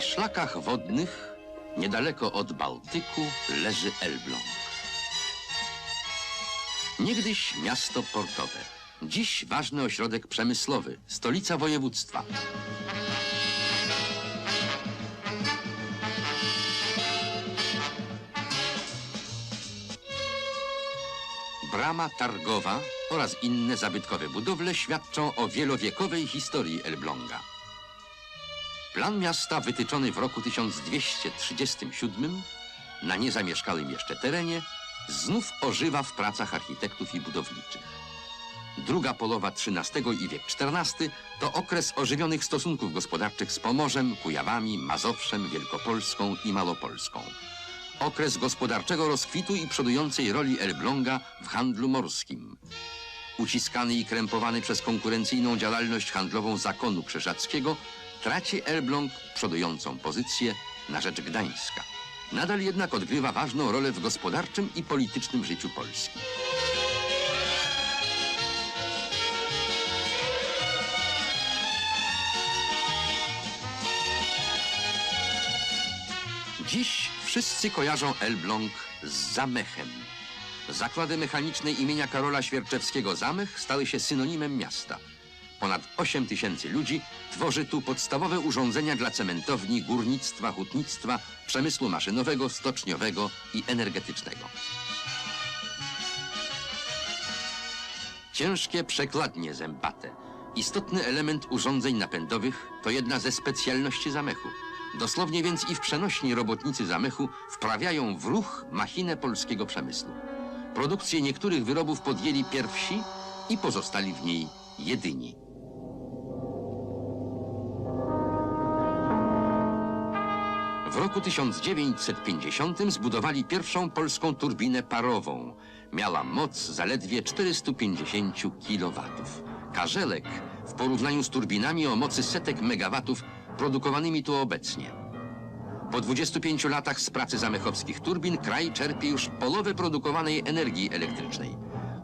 Na szlakach wodnych, niedaleko od Bałtyku, leży Elbląg. Niegdyś miasto portowe. Dziś ważny ośrodek przemyslowy, stolica województwa. Brama targowa oraz inne zabytkowe budowle świadczą o wielowiekowej historii Elbląga. Plan miasta wytyczony w roku 1237 na niezamieszkałym jeszcze terenie znów ożywa w pracach architektów i budowniczych. Druga połowa XIII i wiek XIV to okres ożywionych stosunków gospodarczych z Pomorzem, Kujawami, Mazowszem, Wielkopolską i Malopolską. Okres gospodarczego rozkwitu i przodującej roli Elbląga w handlu morskim. Uciskany i krępowany przez konkurencyjną działalność handlową zakonu krzyżackiego, traci Elbląg przodującą pozycję na rzecz Gdańska. Nadal jednak odgrywa ważną rolę w gospodarczym i politycznym życiu Polski. Dziś wszyscy kojarzą Elbląg z zamechem. Zakłady mechaniczne imienia Karola Świerczewskiego Zamech stały się synonimem miasta. Ponad 8 tysięcy ludzi tworzy tu podstawowe urządzenia dla cementowni, górnictwa, hutnictwa, przemysłu maszynowego, stoczniowego i energetycznego. Ciężkie przekładnie zębate. Istotny element urządzeń napędowych to jedna ze specjalności zamechu. Dosłownie więc i w przenośni robotnicy zamechu wprawiają w ruch machinę polskiego przemysłu. Produkcję niektórych wyrobów podjęli pierwsi i pozostali w niej jedyni. W roku 1950 zbudowali pierwszą polską turbinę parową. Miała moc zaledwie 450 kW. Karzelek w porównaniu z turbinami o mocy setek megawatów produkowanymi tu obecnie. Po 25 latach z pracy zamechowskich turbin kraj czerpie już połowę produkowanej energii elektrycznej.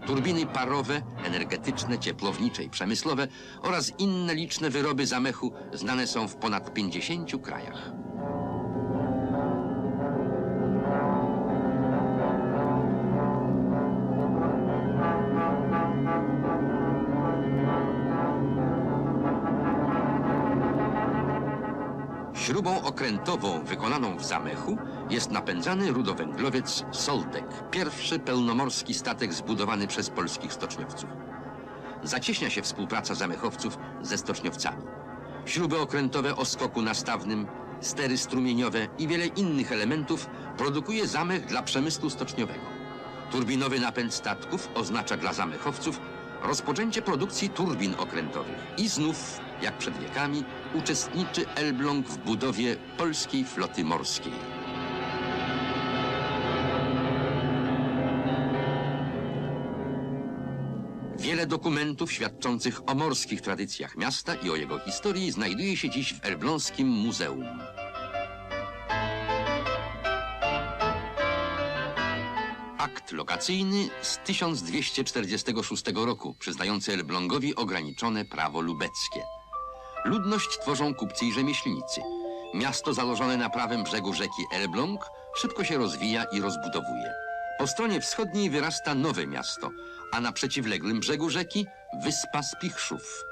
Turbiny parowe, energetyczne, ciepłownicze i przemysłowe oraz inne liczne wyroby zamechu znane są w ponad 50 krajach. Śrubą okrętową wykonaną w zamechu jest napędzany rudowęglowiec Soltek, pierwszy pełnomorski statek zbudowany przez polskich stoczniowców. Zacieśnia się współpraca zamechowców ze stoczniowcami. Śruby okrętowe o skoku nastawnym, stery strumieniowe i wiele innych elementów produkuje zamech dla przemysłu stoczniowego. Turbinowy napęd statków oznacza dla zamechowców rozpoczęcie produkcji turbin okrętowych i znów, jak przed wiekami, uczestniczy Elbląg w budowie polskiej floty morskiej. Wiele dokumentów świadczących o morskich tradycjach miasta i o jego historii znajduje się dziś w Elbląskim Muzeum. Akt lokacyjny z 1246 roku, przyznający Elblągowi ograniczone prawo lubeckie. Ludność tworzą kupcy i rzemieślnicy. Miasto założone na prawym brzegu rzeki Elbląg szybko się rozwija i rozbudowuje. Po stronie wschodniej wyrasta nowe miasto, a na przeciwległym brzegu rzeki wyspa Spichrzów.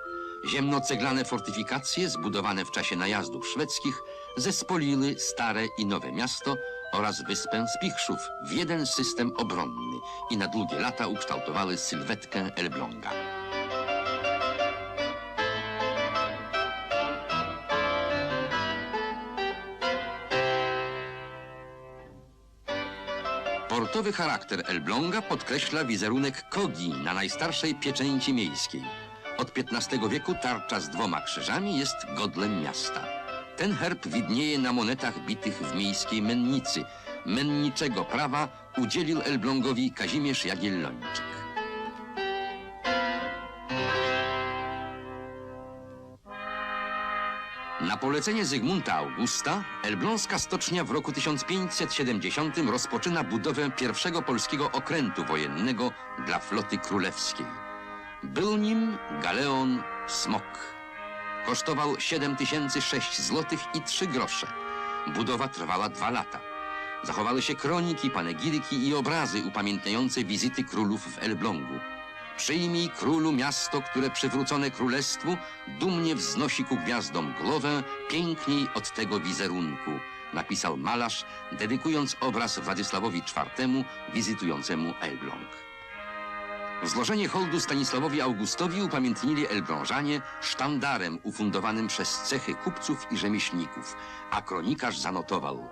Ziemno-ceglane fortyfikacje zbudowane w czasie najazdów szwedzkich zespoliły stare i nowe miasto oraz wyspę Spichrzów w jeden system obronny i na długie lata ukształtowały sylwetkę Elbląga. Portowy charakter Elbląga podkreśla wizerunek kogi na najstarszej pieczęci miejskiej. Od XV wieku tarcza z dwoma krzyżami jest godlem miasta. Ten herb widnieje na monetach bitych w miejskiej mennicy. Menniczego prawa udzielił Elblągowi Kazimierz Jagiellończyk. Na polecenie Zygmunta Augusta Elbląska Stocznia w roku 1570 rozpoczyna budowę pierwszego polskiego okrętu wojennego dla floty królewskiej. Był nim galeon Smok. Kosztował 7006 zł i 3 grosze. Budowa trwała dwa lata. Zachowały się kroniki, panegiryki i obrazy upamiętniające wizyty królów w Elblągu. Przyjmij królu miasto, które przywrócone królestwu dumnie wznosi ku gwiazdom głowę piękniej od tego wizerunku, napisał malarz, dedykując obraz Władysławowi IV, wizytującemu Elbląg. Złożenie hołdu Stanisławowi Augustowi upamiętnili Elblążanie sztandarem ufundowanym przez cechy kupców i rzemieślników, a kronikarz zanotował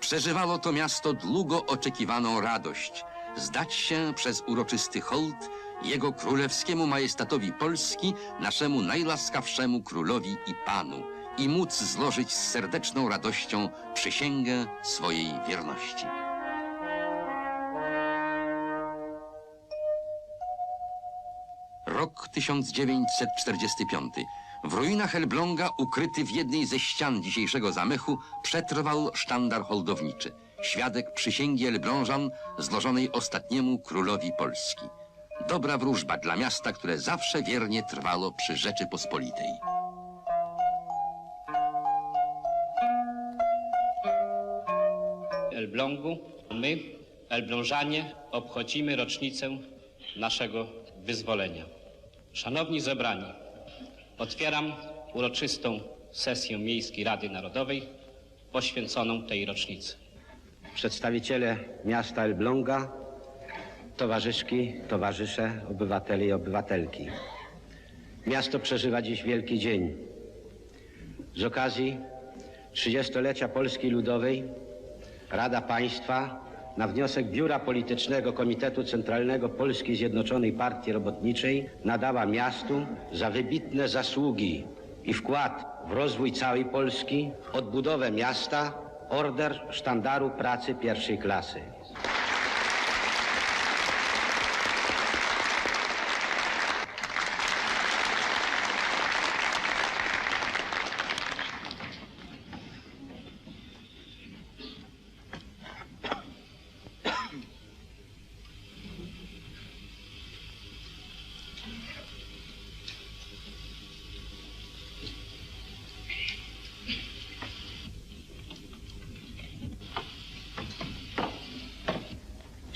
Przeżywało to miasto długo oczekiwaną radość zdać się przez uroczysty hołd jego królewskiemu majestatowi Polski, naszemu najlaskawszemu królowi i panu i móc złożyć z serdeczną radością przysięgę swojej wierności. Rok 1945. W ruinach Elbląga, ukryty w jednej ze ścian dzisiejszego zamechu, przetrwał sztandar holdowniczy. Świadek przysięgi Elblążan złożonej ostatniemu królowi Polski. Dobra wróżba dla miasta, które zawsze wiernie trwało przy Rzeczypospolitej. Elblągu. My, Elblążanie, obchodzimy rocznicę naszego wyzwolenia. Szanowni zebrani, otwieram uroczystą sesję Miejskiej Rady Narodowej poświęconą tej rocznicy. przedstawiciele miasta Elbląga, towarzyszki, towarzysze, obywatele i obywatelki. Miasto przeżywa dziś wielki dzień. Z okazji 30-lecia Polski Ludowej Rada Państwa na wniosek Biura Politycznego Komitetu Centralnego Polskiej Zjednoczonej Partii Robotniczej nadała miastu za wybitne zasługi i wkład w rozwój całej Polski, odbudowę miasta, order sztandaru pracy pierwszej klasy.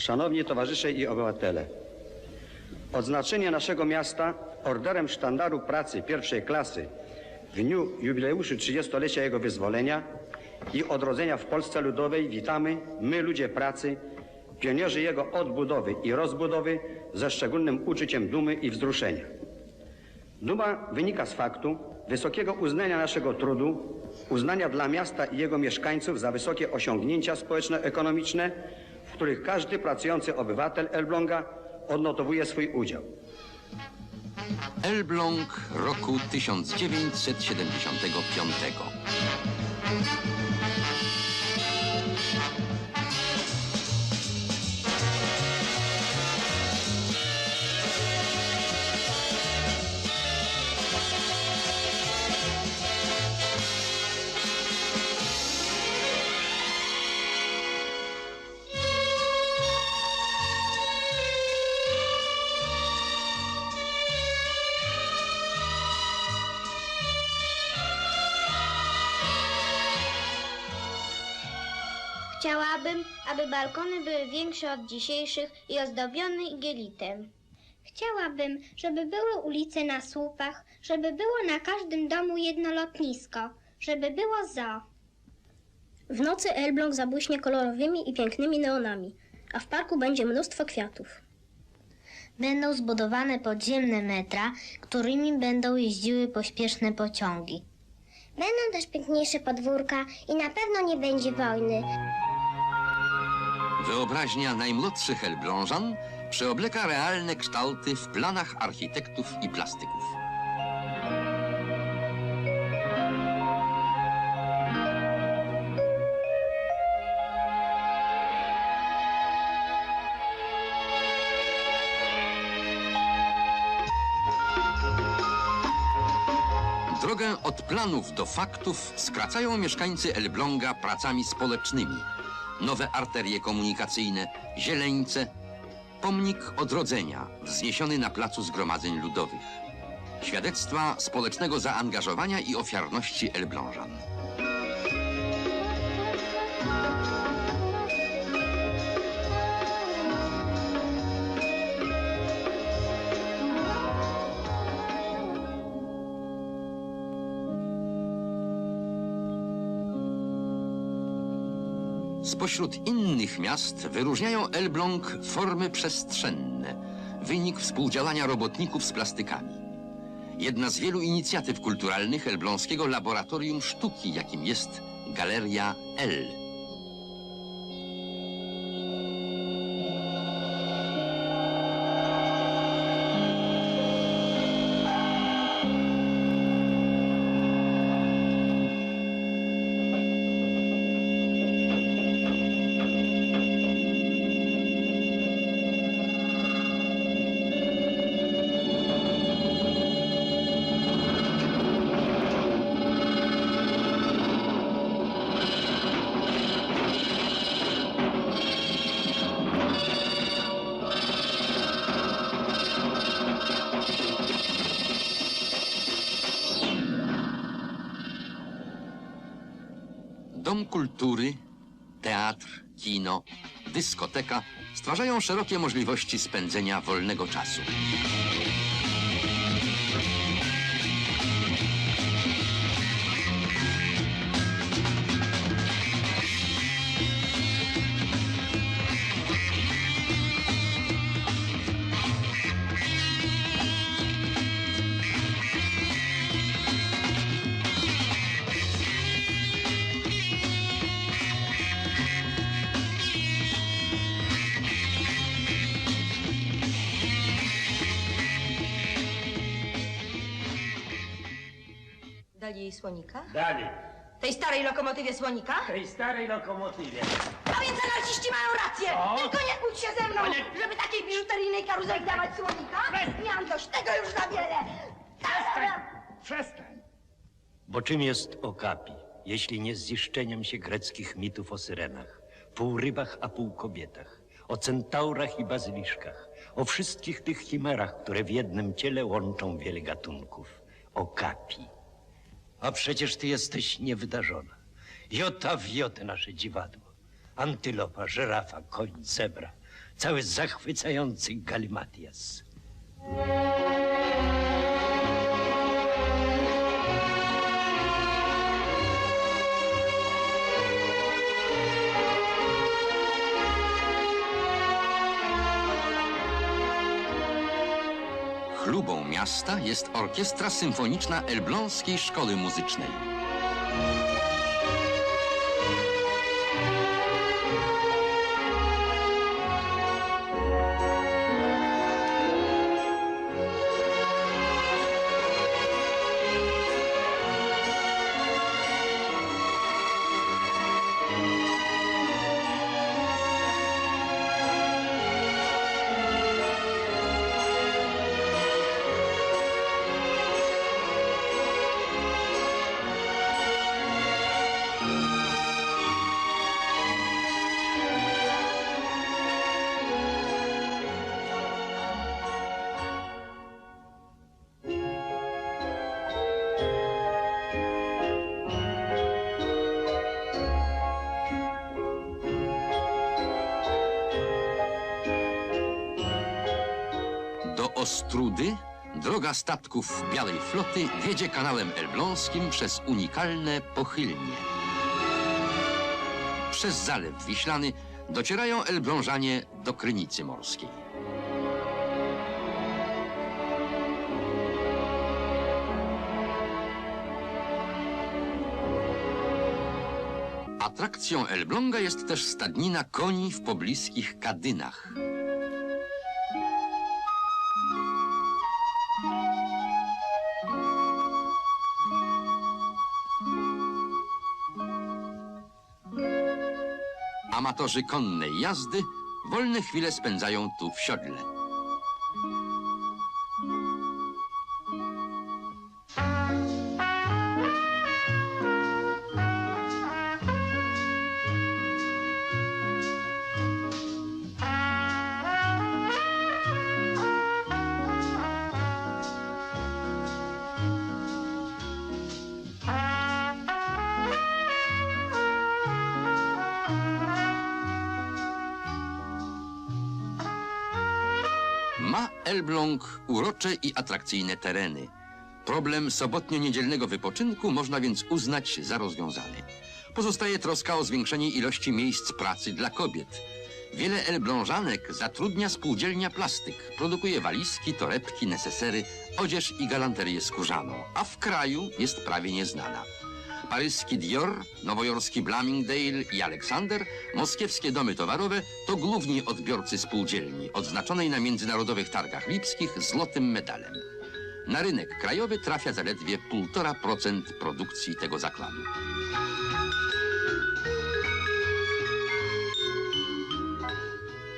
Szanowni towarzysze i obywatele, odznaczenie naszego miasta orderem sztandaru pracy pierwszej klasy w dniu jubileuszy 30-lecia jego wyzwolenia i odrodzenia w Polsce Ludowej witamy my, ludzie pracy, pionierzy jego odbudowy i rozbudowy ze szczególnym uczuciem dumy i wzruszenia. Duma wynika z faktu wysokiego uznania naszego trudu, uznania dla miasta i jego mieszkańców za wysokie osiągnięcia społeczno-ekonomiczne, w których każdy pracujący obywatel Elbląga odnotowuje swój udział. Elbląg roku 1975. balkony były większe od dzisiejszych i ozdobione igielitem. Chciałabym, żeby były ulice na słupach, żeby było na każdym domu jedno lotnisko, żeby było zoo. W nocy Elbląg zabłyśnie kolorowymi i pięknymi neonami, a w parku będzie mnóstwo kwiatów. Będą zbudowane podziemne metra, którymi będą jeździły pośpieszne pociągi. Będą też piękniejsze podwórka i na pewno nie będzie wojny. Wyobraźnia najmłodszych Elblążan przeobleka realne kształty w planach architektów i plastyków. Drogę od planów do faktów skracają mieszkańcy Elbląga pracami społecznymi. Nowe arterie komunikacyjne, zieleńce, pomnik odrodzenia wzniesiony na placu Zgromadzeń Ludowych. Świadectwa społecznego zaangażowania i ofiarności Elblążan. Spośród innych miast wyróżniają Elbląg formy przestrzenne, wynik współdziałania robotników z plastykami. Jedna z wielu inicjatyw kulturalnych Elbląskiego Laboratorium Sztuki, jakim jest Galeria L. kultury, teatr, kino, dyskoteka stwarzają szerokie możliwości spędzenia wolnego czasu. Dali jej słonika? Dali, Tej starej lokomotywie słonika? tej starej lokomotywie. A więc anarchiści mają rację! Co? Tylko nie kłóć się ze mną, Ale- żeby takiej biżuteryjnej karuzeli dawać słonika! Miałam dość tego już za wiele! Przestań. Bo czym jest Okapi, jeśli nie ziszczeniem się greckich mitów o syrenach, pół rybach, a pół kobietach, o centaurach i bazyliszkach, o wszystkich tych chimerach, które w jednym ciele łączą wiele gatunków. Okapi. A przecież ty jesteś niewydarzona. Jota w jotę nasze dziwadło. Antylopa, żyrafa, koń, zebra. Cały zachwycający galimatias. Chlubą miasta jest Orkiestra Symfoniczna Elbląskiej Szkoły Muzycznej. Ostrudy droga statków Białej Floty wiedzie kanałem elbląskim przez unikalne pochylnie. Przez Zalew Wiślany docierają Elblążanie do Krynicy Morskiej. Atrakcją Elbląga jest też stadnina koni w pobliskich Kadynach. Amatorzy konnej jazdy wolne chwile spędzają tu w siodle. Elbląg urocze i atrakcyjne tereny. Problem sobotnio-niedzielnego wypoczynku można więc uznać za rozwiązany. Pozostaje troska o zwiększenie ilości miejsc pracy dla kobiet. Wiele elblążanek zatrudnia spółdzielnia plastyk. Produkuje walizki, torebki, nesesery, odzież i galanterię skórzaną. A w kraju jest prawie nieznana. Paryski Dior, nowojorski Bloomingdale i Alexander, moskiewskie domy towarowe to główni odbiorcy spółdzielni, odznaczonej na międzynarodowych targach lipskich złotym medalem. Na rynek krajowy trafia zaledwie 1,5% produkcji tego zakladu.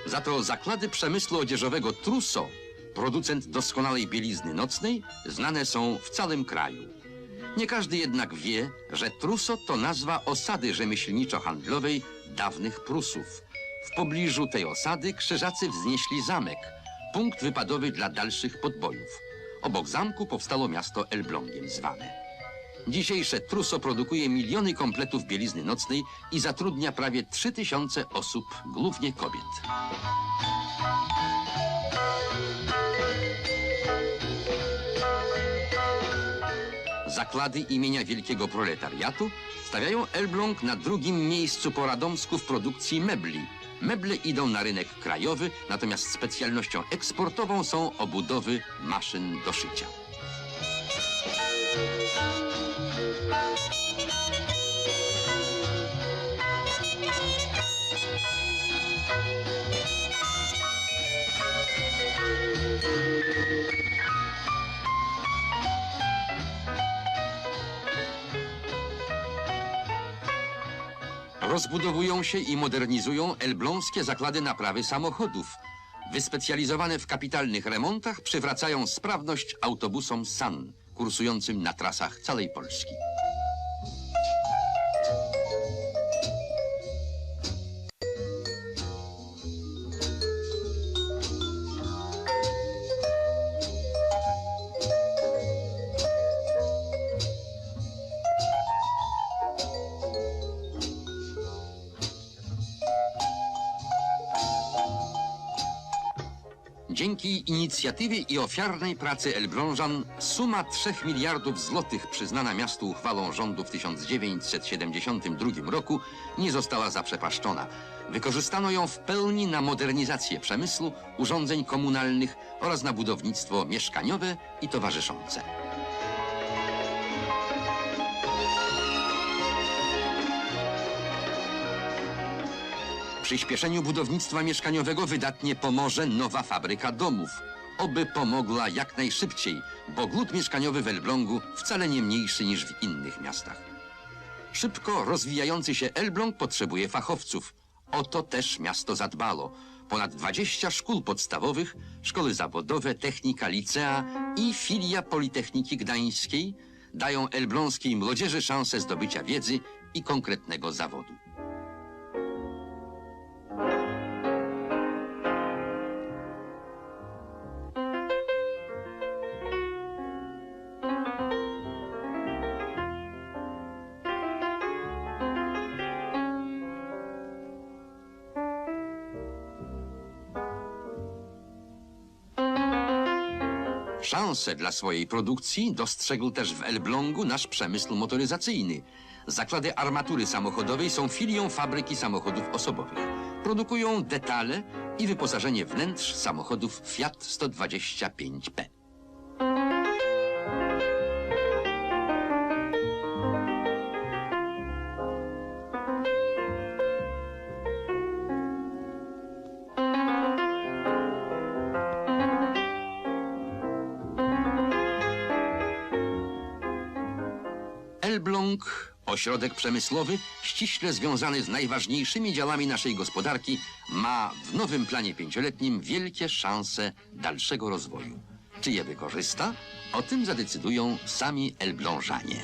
Za to zaklady przemysłu odzieżowego Truso, producent doskonałej bielizny nocnej, znane są w całym kraju. Nie każdy jednak wie, że Truso to nazwa osady rzemieślniczo-handlowej dawnych Prusów. W pobliżu tej osady krzyżacy wznieśli zamek, punkt wypadowy dla dalszych podbojów. Obok zamku powstało miasto Elblągiem zwane. Dzisiejsze Truso produkuje miliony kompletów bielizny nocnej i zatrudnia prawie 3000 osób, głównie kobiet. Zaklady imienia wielkiego proletariatu stawiają Elbląg na drugim miejscu po Radomsku w produkcji mebli. Meble idą na rynek krajowy, natomiast specjalnością eksportową są obudowy maszyn do szycia. Rozbudowują się i modernizują elbląskie zakłady naprawy samochodów. Wyspecjalizowane w kapitalnych remontach przywracają sprawność autobusom SAN, kursującym na trasach całej Polski. Dzięki inicjatywie i ofiarnej pracy Elblążan suma 3 miliardów złotych przyznana miastu uchwałą rządu w 1972 roku nie została zaprzepaszczona. Wykorzystano ją w pełni na modernizację przemysłu, urządzeń komunalnych oraz na budownictwo mieszkaniowe i towarzyszące. Przyspieszeniu budownictwa mieszkaniowego wydatnie pomoże nowa fabryka domów. Oby pomogła jak najszybciej, bo głód mieszkaniowy w Elblągu wcale nie mniejszy niż w innych miastach. Szybko rozwijający się Elbląg potrzebuje fachowców. O to też miasto zadbało. Ponad 20 szkół podstawowych, szkoły zawodowe, technika, licea i filia Politechniki Gdańskiej dają elbląskiej młodzieży szansę zdobycia wiedzy i konkretnego zawodu. Szansę dla swojej produkcji dostrzegł też w Elblągu nasz przemysł motoryzacyjny. Zakłady armatury samochodowej są filią fabryki samochodów osobowych. Produkują detale i wyposażenie wnętrz samochodów Fiat 125P. Ośrodek przemysłowy, ściśle związany z najważniejszymi działami naszej gospodarki, ma w nowym planie pięcioletnim wielkie szanse dalszego rozwoju. Czy je wykorzysta? O tym zadecydują sami Elblążanie.